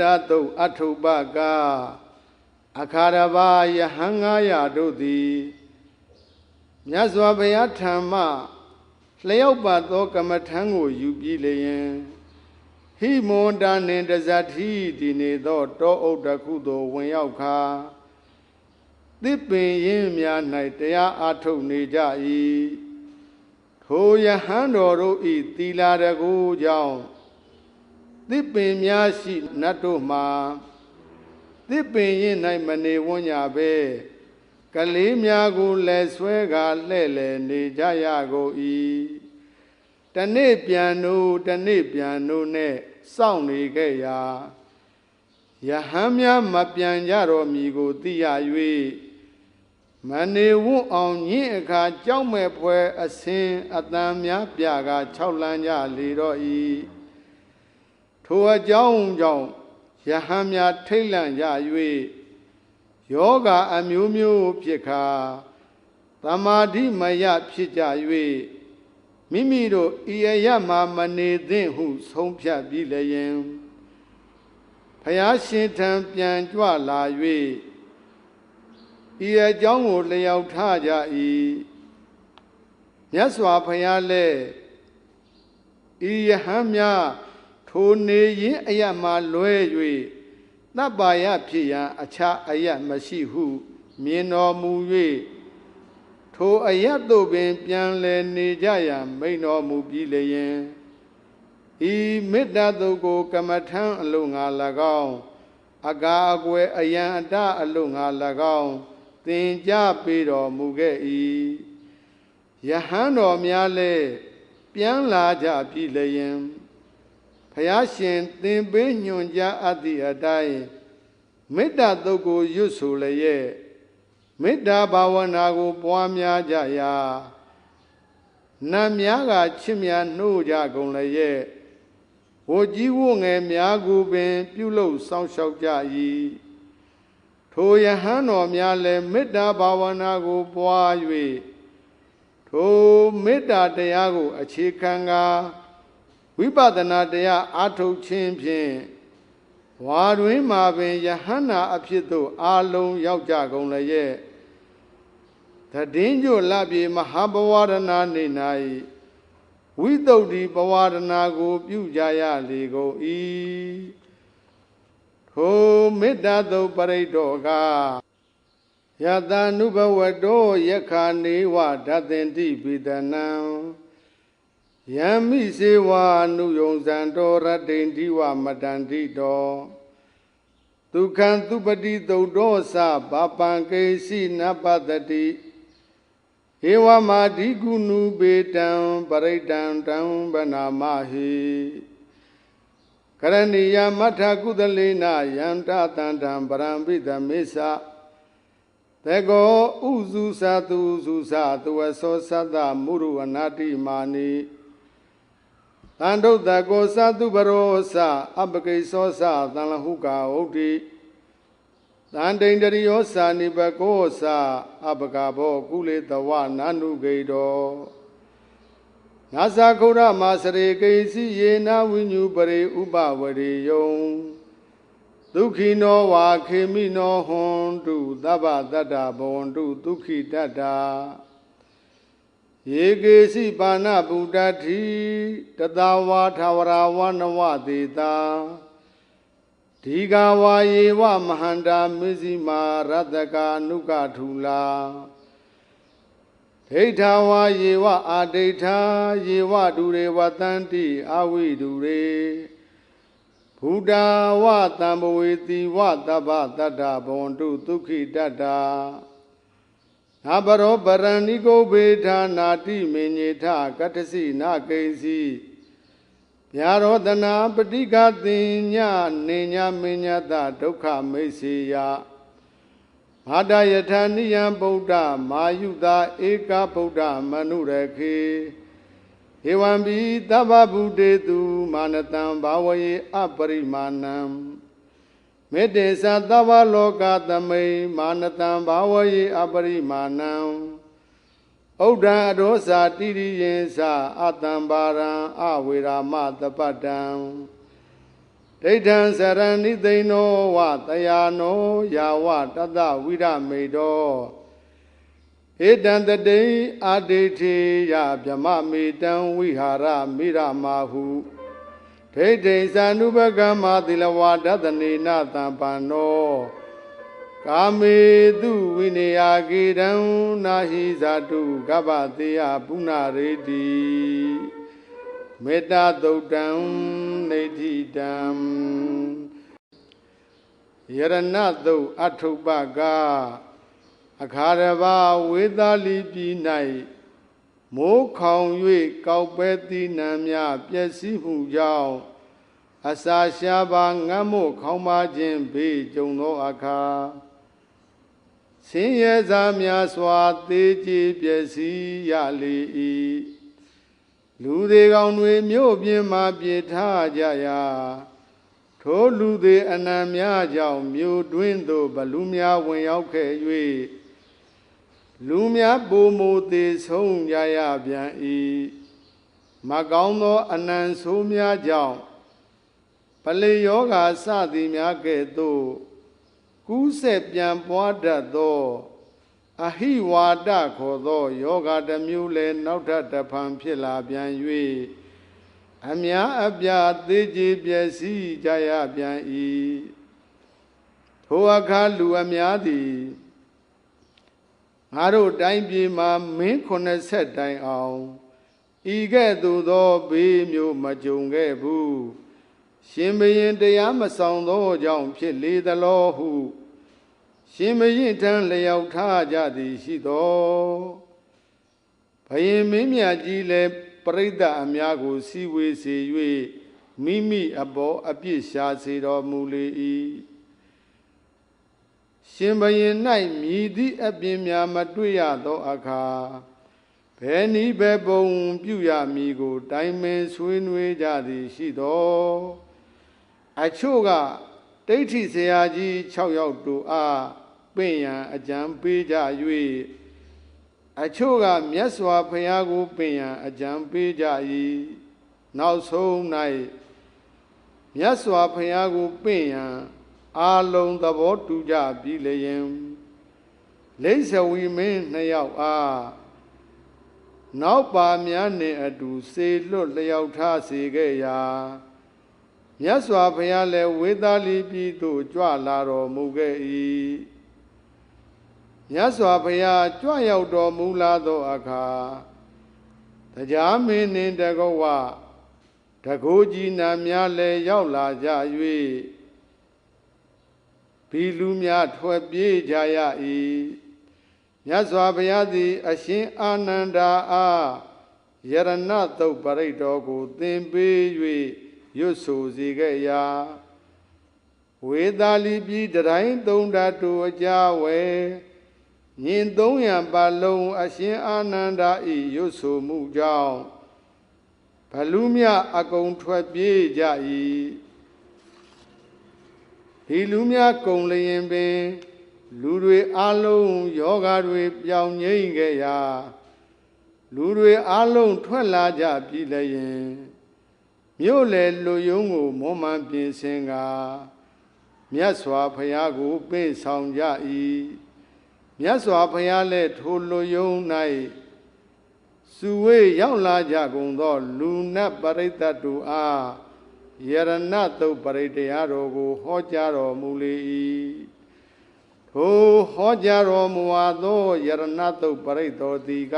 တာတုတ်အထုပ္ပကအခါရဘာယဟန်900တို့သည်မြတ်စွာဘုရားထံမှလျှောက်ပါသောကမ္မထံကိုယူပြီးလျင်ဟိမွန်တာနှင့်တဇတိဒီနေသောတောအုပ်တစ်ခုသို့ဝင်ရောက်ခါသစ်ပင်ရင်းများ၌တရားအားထုတ်နေကြ၏ထိုယဟန်တော်တို့ဤသီလာတကူကြောင့် သစ်ပင်များရှိနတ်တို့မှာသစ်ပင်ရင်၌မနေဝန်းကြပဲကလေးများကိုလည်းဆွဲကာလှဲ့လေနေကြရကုန်၏တနေ့ပြန်တို့တနေ့ပြန်တို့နဲ့စောင့်နေခဲ့ရာယဟန်များမပြန်ကြတော်မူကိုသိရ၍မနေဝန်းအောင်ညင့်အခါကြောက်မဲ့ဖွဲအစင်အတန်များပြက၆လန်းကြလေတော့၏ ထိုအကြောင်းကြောင့်ယဟန်များထိတ်လန့်ကြ၍ယောဂအမျိုးမျိုးဖြစ်ခါတမာတိမယဖြစ်ကြ၍မိမိတို့ဤအရမမနေသင့်ဟု ဆုံးဖြတ်ပြီးလျင်ဖယားရှင်ထံပြန်ကြွလာ၍ဤအကြောင်းကိုလျောက်ထားကြ၏မြတ်စွာဘုရားလည်းဤယဟန်များ ထိုနေရင်အရမလွဲ၍တပ်ပါယဖြစ်ရန်အခြားအယမရှိဟု မြင်တော်မူ၍ထိုအယသို့ပင် ပြန်လည်နေကြရန်မိန်တော်မူပြီးလျင်ဤမေတ္တာတုတ်ကို ကမ္မထံအလို့ငါ၎င်းအကာအကွယ်အယံအတအလို့ငါ၎င်းသင်ကြပေတော်မူခဲ့၏ယဟန်တော်များလည်းပြန်လာကြပြီလျင် ဖယားရှင်သင်ပေးညွန်ကြားအပ်သည့်အတိုင်းမေတ္တာတုတ်ကိုရွတ်ဆိုလျက်မေတ္တာဘာဝနာကို ပွားများကြရာနတ်များကချစ်မြနှိုးကြကုန်လျက်ဝကြီးဝငယ်များကိုပင် ပြုလုပ်စောင့်ရှောက်ကြ၏ထိုယဟန်တော်များလည်းမေတ္တာဘာဝနာကို ပွား၍ထိုမေတ္တာတရားကို အခြေခံကား ဝိပဿနာတရားအာထုတ်ခြင်းဖြင့်ဝါတွင်မှာပင်ယဟန္တာအဖြစ်သို့အာလုံးရောက်ကြကုန်လျက်တည်င်းညွတ်လပြေမဟာဘဝရဏနေ၌ဝိတုဒ္ဓိဘဝရဏကို ပြုကြရလေကုန်၏ထိုမေတ္တာသုပရိတောကယတ ानु ဘဝတောယက္ခာနေဝဓတ္တင်တိပိတနံ ယံမိစေဝအနုယုံဇံတော်ရတ္တိန္ဒီဝမတန္တိတောဒုက္ခံသူပတိသုတ်တော်သဘာပံကေစီနပတတိဧဝမာဓိကုဏုပေတံပရိတံတံဗနာမဟိကရဏီယမထကုသလေနယန္တတန္တံပရံပိသမေသတေကောဥစုသသူစုသသူဝသောသတ္တမုရုအနာတိမာနိ တန်ဒုတ်တကောသတုပရောသအပကိသောသသံလဟုကာဟုတ်တိတန်တိန်တရိယောသာနိပကောသအပကဘောကုလေတဝနာနုဂိတောနာသခုရမစရေကိစီယေနဝိညုပရိဥပဝရေယုံဒုက္ခိနောဝါခေမိနောဟွန်တုသဗ္ဗတတ္တဘဝန္တုဒုက္ခိတတ္တာ ယေကေစီပါဏဗုဒ္ဓတိတတဝါထဝရဝနဝတေတာဒီဃဝါယေဝမဟန္တာမစ္စည်းမာရတကာနုကထူလာဒိဋ္ဌဝါယေဝအာဒိဋ္ဌာယေဝဒုရေဝတန္တိအဝိဒုရေဘုဒ္ဓဝတံဘဝေတိဝတဗ္ဗတတ္တဘဝန္တုဒုက္ခိတတ္တာ နာဘရောပရဏိကိုဘေထာနာတိမေညေထကတ္တစီနာကိစီဗျာရောတနာပဋိကတင်ညနေညမင်းညတဒုက္ခမိတ်စေယမာတယထာနိယံဗုဒ္ဓမာယုတာဧကဗုဒ္ဓမနုရခေဧဝံဘိသဗ္ဗဗုတေတုမာနတံဘာဝယေအပရိမာဏံ မေတ္တေသသဗ္ဗလောကသမိမာနတံဘာဝယေအပရိမာဏံဥဒ္ဒံအရောစာတိရိယေသအတံပါရံအဝေရာမတပတံဒဒိဋ္ဌံစရဏိသိဏောဝတယာနောယာဝတတဝိရမေတောဧတံတတိအာဒိဋ္ဌိယဗြမမေတံဝိဟာရမိရမာဟု ဒိဋ္ဌိသ ानु ပကမ္မာသီလဝါဒတနေနတံပန္နောကာမေတုဝိနေယကေတံနာဟိဇာတုကပ္ပတေယပုဏ္ဏရေတိမေတ္တာသုတ်တံနေတိတံယရဏသုတ်အထုပ္ပကအခါရဘာဝေသာလီပြည်၌ မိုးခေါင်၍ကောက်ပဲတိနံများပျက်စီးမှုကြောင့်အစာရှားပါငတ်မို့ခေါင်းပါခြင်းဘေးကြုံသောအခါဆင်းရဲစားများစွာသေးကြည်ပျက်စီးရလေ၏လူသေးကောင်တွေမြို့ပြင်းမှပြေထားကြရာထိုလူသေးအနံများကြောင့်မြို့တွင်းသို့ဘလူများဝင်ရောက်ခဲ့၍ လူများပုံမူသေးဆုံးကြရပြန်၏မကောင်းသောအနံဆိုးများကြောင့်ပလေယောဂါစသည်များကဲ့သို့ကူးဆက်ပြန်ပွားတတ်သောအဟိဝါဒခေါ်သောယောဂတစ်မျိုးလည်းနောက်ထပ်တစ်ဖန်ဖြစ်လာပြန်၍အများအပြားသေးကြီးပျက်စီးကြရပြန်၏ထိုအခါလူအများသည် ငါတို့တိုင်းပြည်မှာမင်း80တိုင်အောင်ဤကဲ့သို့သောဘေးမျိုးမကြုံခဲ့ဘူးရှင်ဘရင်တရားမဆောင်သောကြောင့်ဖြစ်လေသလောဟု ရှင်မရင်ထံလျောက်ထားကြသည်ရှိသောဘယင်မင်းမြတ်ကြီးလည်းပရိသတ်အများကို စီဝေစေ၍မိမိအပေါ်အပြစ်ရှာစေတော်မူလေ၏ ရှင်ဘရင်၌မြည်သည့်အပြင်းများမတွေ့ရသောအခါဘယ်နည်းပဲပုံပြုရမည်ကို တိုင်ပင်ဆွေးနွေးကြသည်ရှိသောအချို့ကဒိဋ္ဌိဆရာကြီး6ယောက်တို့အားပင့်ရန်အကြံပေးကြ၍အချို့ကမြတ်စွာဘုရားကိုပင့်ရန်အကြံပေးကြ၏နောက်ဆုံး၌မြတ်စွာဘုရားကိုပင့်ရန် အာလုံးသဘောတူကြပြီလျင်လိษဝီမင်းနှစ်ယောက်အားနောက်ပါများနှင့်အတူစေလွတ်လျောက်ထားစေခဲ့ရာမြတ်စွာဘုရားလည်းဝေသာလီပြည်သို့ကြွလာတော်မူခဲ့၏မြတ်စွာဘုရားကြွရောက်တော်မူလာသောအခါတရားမင်းနှင့်တကောဝတကိုးကြီးနာများလည်းရောက်လာကြ၍ ဘီလူများထွက်ပြေးကြရ၏မြတ်စွာဘုရားသည် အရှင်အာနန္ဒာအားယရဏတုတ်ပရိတ်တော်ကို သင်ပေး၍ရွတ်ဆိုစေခဲ့ရာဝေသာလီပြည်တိုင်းသုံးဓာတုအကြဝဲညင်300ပါလုံးအရှင်အာနန္ဒာဤရွတ်ဆိုမှုကြောင့်ဘလူမြအကုန်ထွက်ပြေးကြ၏ ဒီလူများကုံလျင်ပင် လူတွေအလုံးယောဂါတွေပြောင်းငိမ့်ခဲ့ရာလူတွေအလုံးထွက်လာကြပြီလျင်မြို့လေလူယုံကိုမောမှန်ပြင်ဆင်ကမြတ်စွာဘုရားကိုပေးဆောင်ကြ၏မြတ်စွာဘုရားလည်းထိုလူယုံ၌စုဝေးရောက်လာကြကုန်သော လူနတ်ပရိသတ်တို့အား ယရဏတုတ်ပရိတရားတော်ကို ဟောကြားတော်မူလေ၏ထိုဟောကြားတော်မူသောယရဏတုတ်ပရိတော်သည်က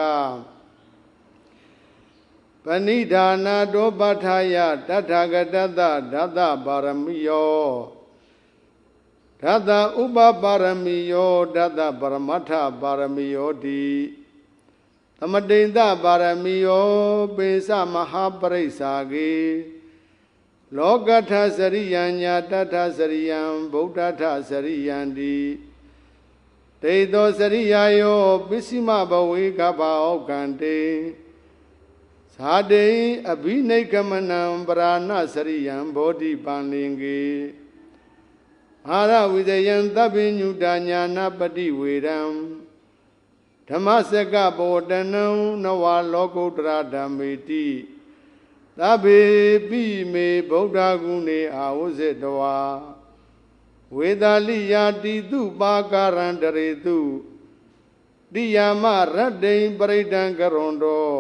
ပဏိဒါနာတောပဋ္ဌာယတထာဂတတဓာတပါရမီယောဓာတဥပပါရမီယောဓာတပရမတ္ထပါရမီယောတိသမတိန်တပါရမီယောပိသမဟာပရိစ္ဆာကေ လောကထစရိယံညာတထစရိယံဗုဒ္ဓထစရိယံတိတေသောစရိယာယောပစ္စည်းမဘဝေကပဩကံတေဇာတိအဘိနိကမနံပရာဏစရိယံဘောဓိပန္လင်ကေအာရဝိဇယံသဗ္ဗညုတညာနာပတိဝေရံဓမ္မစကဘောတနံနဝလောကုတ္တရာဓမ္မေတိ သဗ္ဗေပိမေဗုဒ္ဓဂုဏေအာဝဇ္ဇတဝါဝေသာလိယာတိတုပါကာရံတရေတုတိယမရတ္တိံပရိဒံကရွန်တော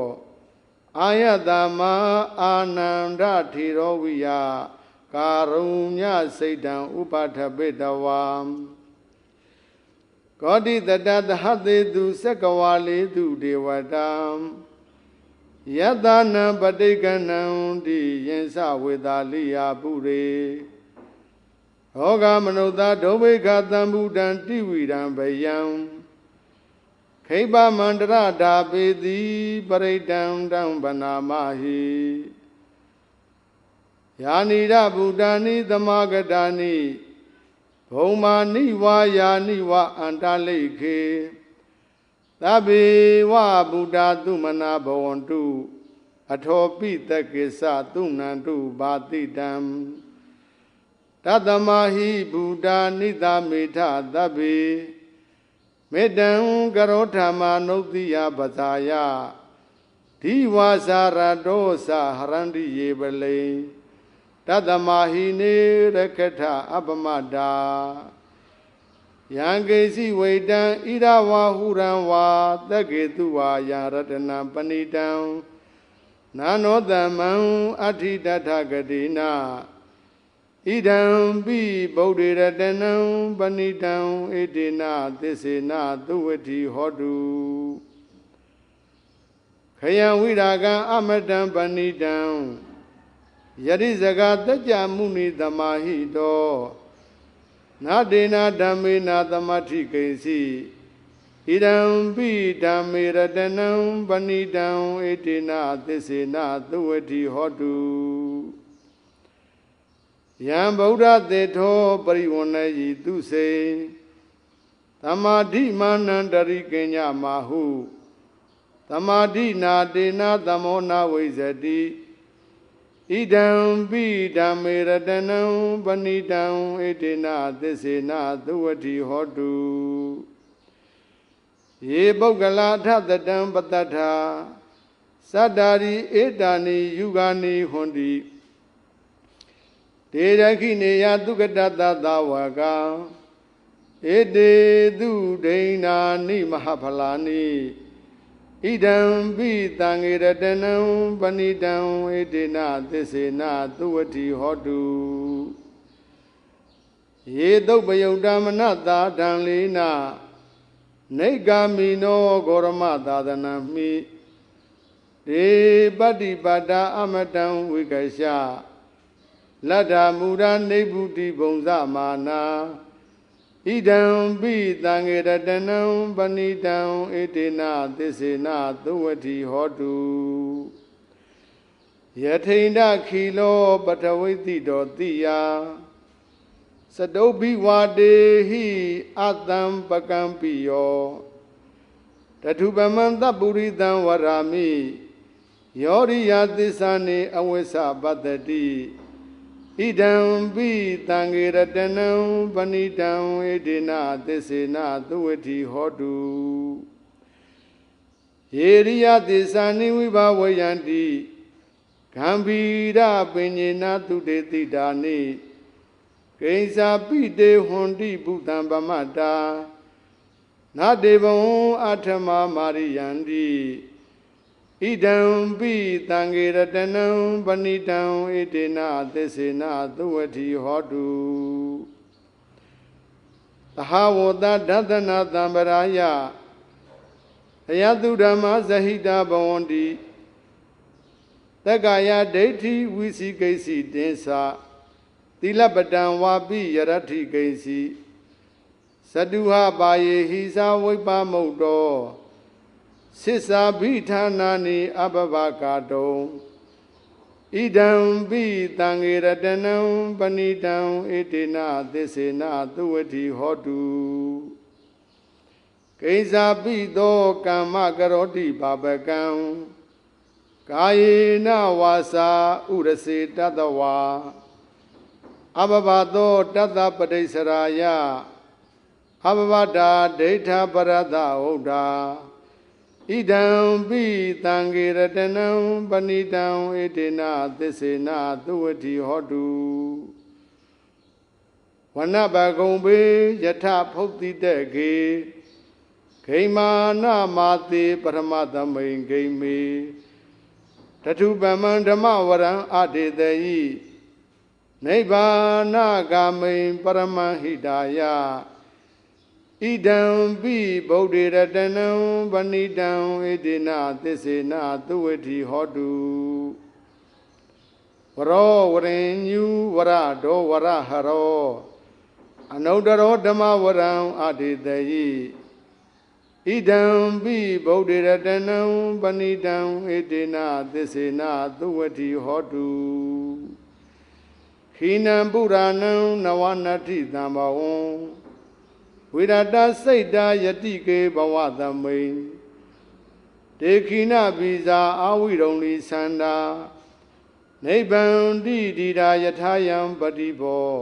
အာယတမအာနန္ဒထေရောဝိယကာရုညစိတ်တံဥပါထပိတဝါကောတိတတသဟတေတုစက္ကဝါလေတုဒေဝတံ ယတနံပဋိကဏံတိယင်္စဝေတာလိယာပုရေဟောဂမနုဿဒုဗိခသံဗုဒံတိဝိရံဗယံခိဗ္ဗမန္တရဓာပေတိပရိတံတံဗနာမဟိယာနိရဗုဒ္ဓာနိသမဂတာနိဘုံမာနိဝါယာနိဝအန္တလိခေ သဗ္ဗေဝဗုဒ္ဓသုမနာဘဝန္တုအထောပိတကိစ္စသုဏန္တုဘာတိတံတတမဟိဗုဒ္ဓနိသမေထသဗ္ဗေမေတံကရောဓမ္မာနုတ္တိယပဇာယဒီဝါစာရတောသဟရန္တိယေပလိတတမဟိနေရခထအပမတာ ယံကေစီဝိတံဣရဝါဟုရံဝါတက္ကေတုဝါယရတနာပဏိတံနာနောတမံအဋ္ဌိတထဂတိနာဣဒံပိဗုဒ္ဓေရတနံပဏိတံဣတိနာသစ္စေနာသုဝတိဟောတုခယံဝိရာကံအမတံပဏိတံယရိဇဂတကြမုနိသမာဟိတော နာဒေနာဓမ္မေနာသမထိကိဉ္စီဣဒံပိဓမ္မေရတနံပဏိတံဣတိနာသစ္စေနာသုဝတိဟောတုယံဗုဒ္ဓသေထောပရိဝဏယီသူစေသမာဓိမာနန္တရိကညမာဟုသမာဓိနာတေနာသမောနာဝိဇတိ ဣဒံပိဓမ္မေရတနံပဏိတံဣတိနာသစ္စေနာသုဝတိဟောတုယေပုဂ္ဂလာထသတံပတ္တထာသတ္တာရိဧတာနိယူဂာနိဟွန်တိဒေရခိနေယသုကတတသဝကံဧတေသူဒိဏာနိမဟာဖလာနိ ဣဒံပိတံငေရတနံပဏိတံဝေဒေနသစ္စေနသုဝတိဟောတုယေတုပယုတ်တမနတာတံလေးနာနေဂာမိနောဂောရမသာသနာမိဒေပတ္တိပါဒအမတံဝိကရှလတ္တာမူရာနေဗုတိဘုံဇမာနာ ဣဒံပိတံငေရတနံပဏိတံဣတိနာသစ္စေနာသုဝတိဟောတုယထိန်ဒခီလောပထဝိတိတောတိယစတုဘိဝါတေဟိအတံပကံပိယောတထုပမံတပုရိတံဝရာမိယောရိယသစ္စာနေအဝိသပတ္တိ ဣဒံပိတံငေရတနံပဏိတံဝေဒေနသစ္စေနသုဝတိဟောတုယေရိယသစ္စာနိဝိဘဝယန္တိဂံဗီရပင်ညေနသုတေတိတာနိကိဉ္စာပိတေဟွန်တိဘုတံပမတ္တာနာတေဘဝံအထမမာရိယန္တိ ဣဒံပိတံငေရတနံပဏိတံဣတေနသစ္စေနသုဝတိဟောတုသဟဝတဒသနာတံပရာယအယတုဓမ္မဇဟိတာဘဝန္တိတက္ကာယဒိဋ္ဌိဝိစီကိစီတင်္စာသီလပတံဝါပိယရထိကိစီသတုဟပါယေဟိသာဝိပမုတ်တော သစ္စာဘိဌာနာနိအပပကာတုံဣဒံပိတံငေရတနံပဏိတံဣတိနာသစ္စေနာသုဝတိဟောတုကိဉ္စာပိသောကမ္မကရောတိပါပကံကာယေနဝါစာဥရစေတတဝါအဘဘသောတတပတိစရာယအဘဘတာဒိဋ္ဌပရဒဟုတ်တာ ဣဣဒံပိတံဂေရတနံပဏိတံဣတေနသစ္စေနသုဝတိဟောတုဝနဘဂုံပေယထဖုတ်တိတေကေဂိမာနမာတိပရမသမိန်ဂိမေတထုပမံဓမ္မဝရံအတေတယိနိဗ္ဗာနဂာမိန်ပရမဟိတာယ ဣဒံပိဗုဒ္ဓေရတနံပဏိတံဣတိနသစ္စေနသုဝတိဟောတုဝရောဝရင်ညူဝရဒောဝရဟရောအနုတ္တရောဓမ္မဝရံအတေတယိဣဒံပိဗုဒ္ဓေရတနံပဏိတံဣတိနသစ္စေနသုဝတိဟောတုခိနံပုရာဏံနဝနတ္ထိတံဘဝံ ဝိရတစိတ်တာယတိကေဘဝသမိန်ဒေခိနဗီဇာအာဝိရုံလီသန္တာနိဗ္ဗံတိတိတာယထာယံပတိဘော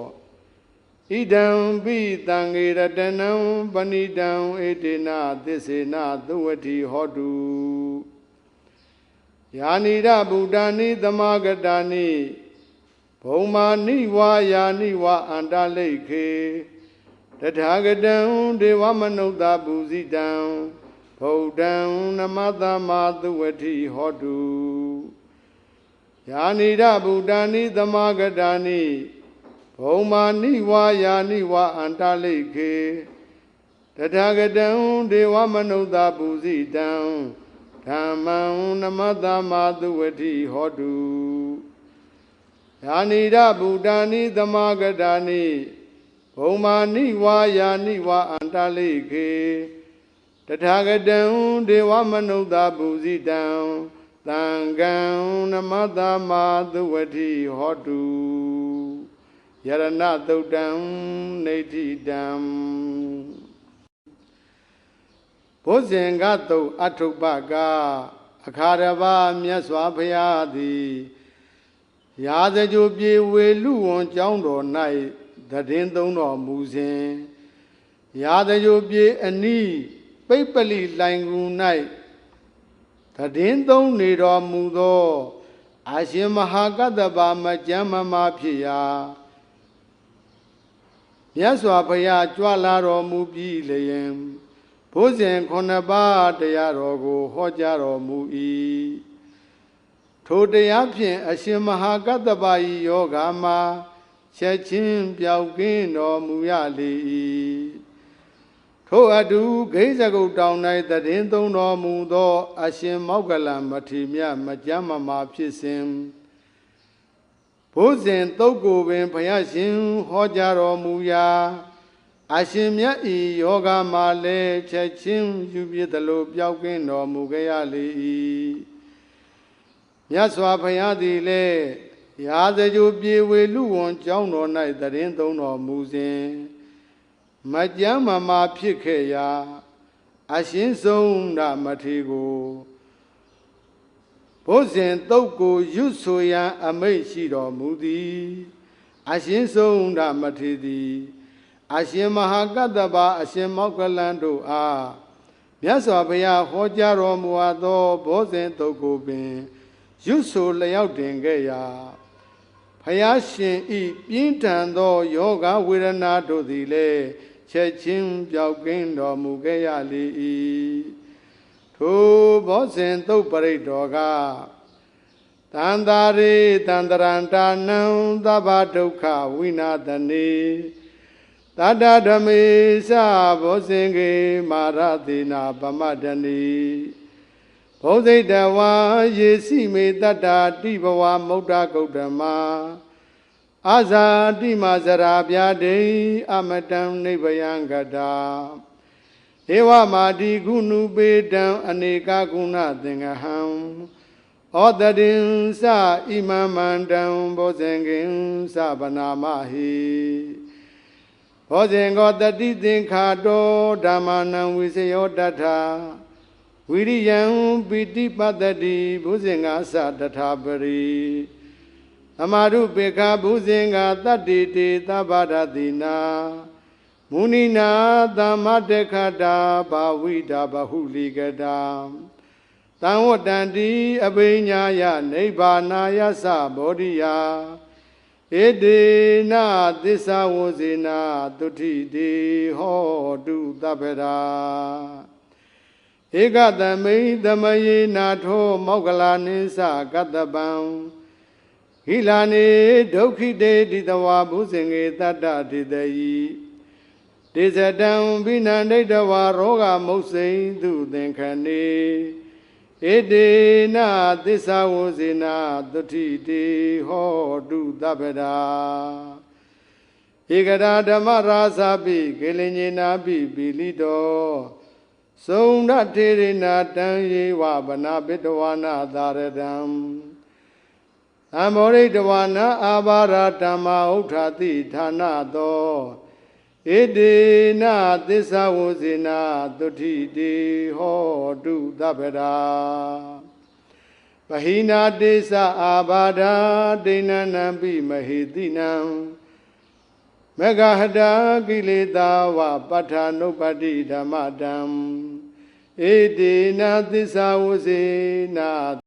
ဣဒံပိတံငေရတနံပဏိတံဧတေနသစ္စေနသုဝတိဟောတုယာနိရဗုဒ္ဓာနိသမာဂတာနိဘုံမာနိဝါယာနိဝါအန္တလိခေ တထာဂတံဒေဝမနုဿပုဇိတံဗုဒ္ဓံနမတမသုဝတိဟောတုယာနိရဗုဒ္ဓာနိသမာဂတာနိဘုံမာနိဝါယာနိဝါအန္တလိခေတထာဂတံဒေဝမနုဿပုဇိတံဓမ္မံနမတမသုဝတိဟောတုယာနိရဗုဒ္ဓာနိသမာဂတာနိ ဘုံမာနိဝါယာနိဝါအန္တလိခေတထာဂတံဒေဝမနုဿပုဇိတံသံဃံနမတမသုဝတိဟောတုယရဏသုတ်တံနေတိတံဘုဇင်ကတုတ်အထုပ္ပကအခါရဘာမြတ်စွာဘုရားသည်ရာဇကြိုပြေဝေလူဝန်ကျောင်းတော်၌ တည်င်းသုံးတော်မူစဉ်ရာဇကြိုပြေအနီးပိပ္ပလိလိုင်ကူ၌တည်င်းသုံးနေတော်မူသောအာရှင်မဟာကတ္တဗမကျမ်းမမဖြစ်ရာမြတ်စွာဘုရားကြွလာတော်မူပြီးလျင်ဘုဇင်ခုနှစ်ပါးတရားတော်ကိုဟောကြားတော်မူ၏ထိုတရားဖြင့်အရှင်မဟာကတ္တဗဤယောဂါမှာ ချက်ချင်းပြောက်ကင်းတော်မူရလေ၏ထိုအတူဂိဇဂုတ်တောင်၌တည်င်းသုံးတော်မူသော အရှင်မောက္ကလမထေမြတ်မကြမ်းမမာဖြစ်စဉ်ဘုဇင်တုတ်ကိုပင်ဘုရားရှင်ဟောကြားတော်မူရာအရှင်မြတ်ဤယောဂမှာလည်းချက်ချင်းယူပြသလိုပျောက်ကင်းတော်မူကြရလေ၏မြတ်စွာဘုရားသည်လည်း ရာဇကြိုပြေဝေလူဝန်ကျောင်းတော်၌တရင်သုံးတော်မူစဉ်မကြမ်းမမာဖြစ်ခဲ့ရာ အရှင်ဆုံးဓမထေ ကိုဘုဇင်တုတ်ကိုရွတ်ဆိုရန်အမိတ်ရှိတော်မူသည်အရှင်ဆုံးဓမထေသည်အရှင်မဟာကတ္တဗအရှင်မောက္ကလန်တို့အားမြတ်စွာဘုရားဟောကြားတော်မူအပ်သောဘောဇင်တုတ်ကိုပင်ရွတ်ဆိုလျောက်တင်ခဲ့ရာ ဖယားရှင်ဤပြင်းထန်သောယောဂဝေဒနာတို့သည်လည်းချက်ချင်းပျောက်ကင်းတော်မူခဲ့ရလေ၏ထိုဘောဇင်သုတ်ပရိတ်တော်ကတန္တာရေတန္တရန္တာနံသဗ္ဗဒုက္ခဝိနာတနေတတ္တဓမေသဘောဇင်ကေမာရတိနာပမတနေ ဘုဇိတဝါယေစီမေတတ္တာတိဘဝမௌဒ္ဒဂௌတမအာဇာတိမဇရာပြာဒိအမတံနိဗ္ဗယံကတာဧဝမာတိကုဏုပေတံအနေကကုဏသင်္ကဟံဩတတိံသဣမံမန္တံဘောဇင်ကိံသဗနာမဟိဘောဇင်ကောတတိသင်္ခါတောဓမ္မနံဝိစယောတထာ ဝိရိယံပိတိပတ္တိဘုဇင်္ဂသတထာပရိအမာရုပေခဘုဇင်္ဂတတ္တိတေသဗ္ဗရတိနာမုနိနာသမ္မတခတာဘာဝိတာဘဟုလိကတာတံဝတ္တန္တိအဘိညာယနိဗ္ဗာနာယသဘောဓိယာဧတေနသစ္စာဝဇေနာတုတိတေဟောတုတပ္ပရာ ဧကသမိန်သမယေနာထောမောက္ကလာနိသကတ္တပံဟိလာနေဒုက္ခိတေတိတဝါဘုဇင်္ဂေတတ္တတိတယိဒေဇတံဘိနန္ဒိတဝါရောဂမုတ်စိန်သူသင်္ခဏေဧတေနသစ္စာဝဇေနာတုတိတေဟောတုတပ္ပရာဧကရာဓမ္မရာဇာပိကေလညေနာပိပိလိတော သုံရထေရနာတံယေဝဗနာပိတဝါနာသာရတံသံဘောရိတဝါနာအာဘာရဓမ္မဥဋ္ဌာတိဌာနသောဣတိနာသစ္စာဝဇေနာတုတိတေဟောတုတပ္ပရာပဟိနာတေသအာဘာဒာဒိဏနံပိမဟေတိနံမဂဟတာကိလေသာဝပဋ္ဌာနုပ္ပတ္တိဓမ္မတံ ဣတိနာသစ္စာဝဇေနာ